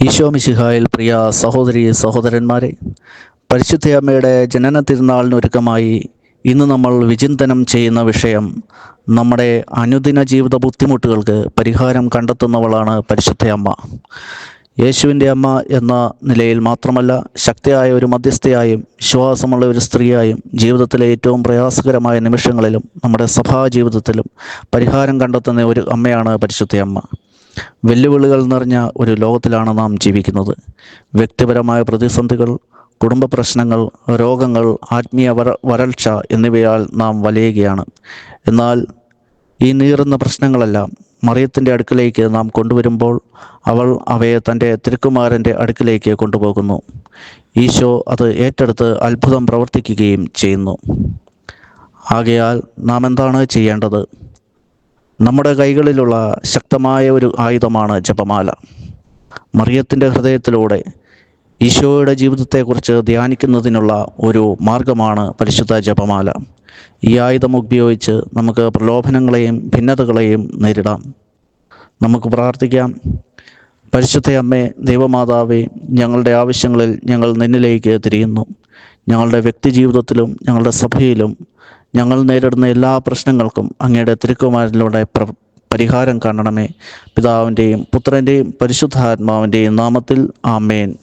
ഈശോ മിശിഹായിൽ പ്രിയ സഹോദരി സഹോദരന്മാരെ പരിശുദ്ധയമ്മയുടെ ജനന തിരുനാളിനൊരുക്കമായി ഇന്ന് നമ്മൾ വിചിന്തനം ചെയ്യുന്ന വിഷയം നമ്മുടെ അനുദിന ജീവിത ബുദ്ധിമുട്ടുകൾക്ക് പരിഹാരം കണ്ടെത്തുന്നവളാണ് പരിശുദ്ധയമ്മ യേശുവിന്റെ അമ്മ എന്ന നിലയിൽ മാത്രമല്ല ശക്തിയായ ഒരു മധ്യസ്ഥയായും വിശ്വാസമുള്ള ഒരു സ്ത്രീയായും ജീവിതത്തിലെ ഏറ്റവും പ്രയാസകരമായ നിമിഷങ്ങളിലും നമ്മുടെ സഭാ ജീവിതത്തിലും പരിഹാരം കണ്ടെത്തുന്ന ഒരു അമ്മയാണ് പരിശുദ്ധ അമ്മ. വെല്ലുവിളികൾ നിറഞ്ഞ ഒരു ലോകത്തിലാണ് നാം ജീവിക്കുന്നത്. വ്യക്തിപരമായ പ്രതിസന്ധികൾ കുടുംബ പ്രശ്നങ്ങൾ രോഗങ്ങൾ ആത്മീയ വര വരൾച്ച എന്നിവയാൽ നാം വലയുകയാണ്. എന്നാൽ ഈ നീറുന്ന പ്രശ്നങ്ങളെല്ലാം മറിയത്തിന്റെ അടുക്കിലേക്ക് നാം കൊണ്ടുവരുമ്പോൾ അവൾ അവയെ തന്റെ തിരുക്കുമാരന്റെ അടുക്കിലേക്ക് കൊണ്ടുപോകുന്നു. ഈശോ അത് ഏറ്റെടുത്ത് അത്ഭുതം പ്രവർത്തിക്കുകയും ചെയ്യുന്നു. ആകയാൽ നാം എന്താണ് ചെയ്യേണ്ടത്? നമ്മുടെ കൈകളിലുള്ള ശക്തമായ ഒരു ആയുധമാണ് ജപമാല. മറിയത്തിന്റെ ഹൃദയത്തിലൂടെ ഈശോയുടെ ജീവിതത്തെക്കുറിച്ച് ധ്യാനിക്കുന്നതിനുള്ള ഒരു മാർഗമാണ് പരിശുദ്ധ ജപമാല. ഈ ആയുധം ഉപയോഗിച്ച് നമുക്ക് പ്രലോഭനങ്ങളെയും ഭിന്നതകളെയും നേരിടാം. നമുക്ക് പ്രാർത്ഥിക്കാം. പരിശുദ്ധ അമ്മേ ദൈവമാതാവേ ഞങ്ങളുടെ ആവശ്യങ്ങളിൽ ഞങ്ങൾ നിന്നിലേക്ക് തിരിയുന്നു. ഞങ്ങളുടെ വ്യക്തി ജീവിതത്തിലും ഞങ്ങളുടെ സഭയിലും ഞങ്ങൾ നേരിടുന്ന എല്ലാ പ്രശ്നങ്ങൾക്കും അങ്ങയുടെ തിരുക്കുമാരിലൂടെ പ്ര പരിഹാരം കാണണമേ. പിതാവിന്റെയും പുത്രന്റെയും പരിശുദ്ധാത്മാവിന്റെയും നാമത്തിൽ ആമേൻ.